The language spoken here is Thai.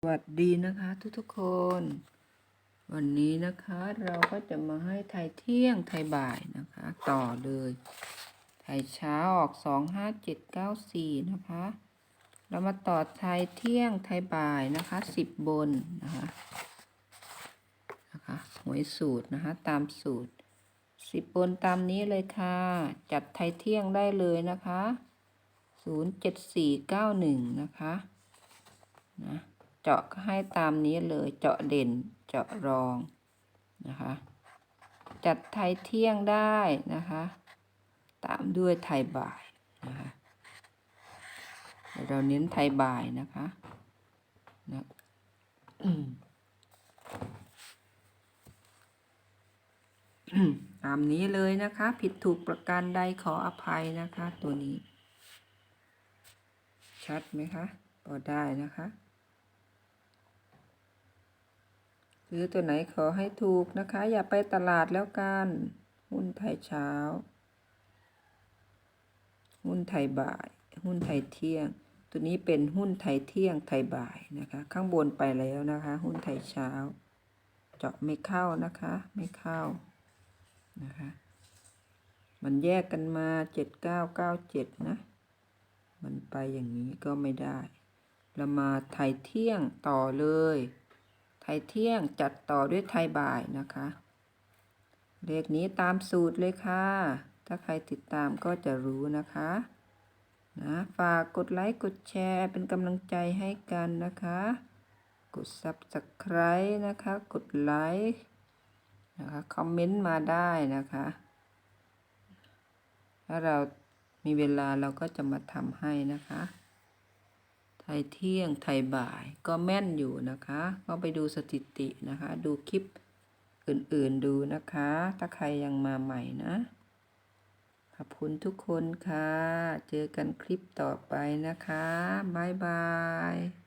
สวัสดีนะคะทุกทุกๆคน วันนี้นะคะเราก็จะมาให้ไทยเที่ยงไทยบ่ายนะคะ ต่อเลย ไทยเช้าออกสองห้าเจ็ดเก้าสี่นะคะ เรามาต่อไทยเที่ยงไทยบ่ายนะคะสิบบนนะคะนะคะหวยสูตรนะคะตามสูตรสิบบนตามนี้เลยค่ะ จัดไทยเที่ยงได้เลยนะคะศูนย์เจ็ดสี่เก้าหนึ่งนะคะ เจาะก็ให้ตามนี้เลยเจาะเด่นเจาะรองนะคะ จัดไทยเที่ยงได้นะคะ ตามด้วยไทยบ่ายนะคะเราเน้นไทยบ่ายนะคะนะตามนี้เลยนะคะ ผิดถูกประการใดขออภัยนะคะ ตัวนี้ ชัดไหมคะพอได้นะคะ ซื้อตัวไหนขอให้ถูกนะคะ อย่าไปตลาดแล้วกันหุ้นไทยเช้า หุ้นไทยบ่าย หุ้นไทยเที่ยง ตัวนี้เป็นหุ้นไทยเที่ยงไทยบ่ายนะคะ ข้างบนไปแล้วนะคะ หุ้นไทยเช้า เจาะไม่เข้านะคะ ไม่เข้านะคะ มันแยกกันมาเจ็ดเก้าเก้าเจ็ดนะ มันไปอย่างนี้ก็ไม่ได้เรามาไทยเที่ยงต่อเลย ไทยเที่ยงจัดต่อด้วยไทยบ่ายนะคะ เลขนี้ตามสูตรเลยค่ะ ถ้าใครติดตามก็จะรู้นะคะนะฝากกดไลค์ กดแชร์เป็นกำลังใจให้กันนะคะ กด subscribe นะคะ กดไลค์นะคะคอมเมนต์มาได้นะคะ ถ้าเรามีเวลาเราก็จะมาทำให้นะคะ ไทยเที่ยงไทยบ่ายก็แม่นอยู่นะคะ ก็ไปดูสถิตินะคะ ดูคลิปอื่นๆดูนะคะ ถ้าใครยังมาใหม่นะ ขอบคุณทุกคนค่ะ เจอกันคลิปต่อไปนะคะ บ๊ายบาย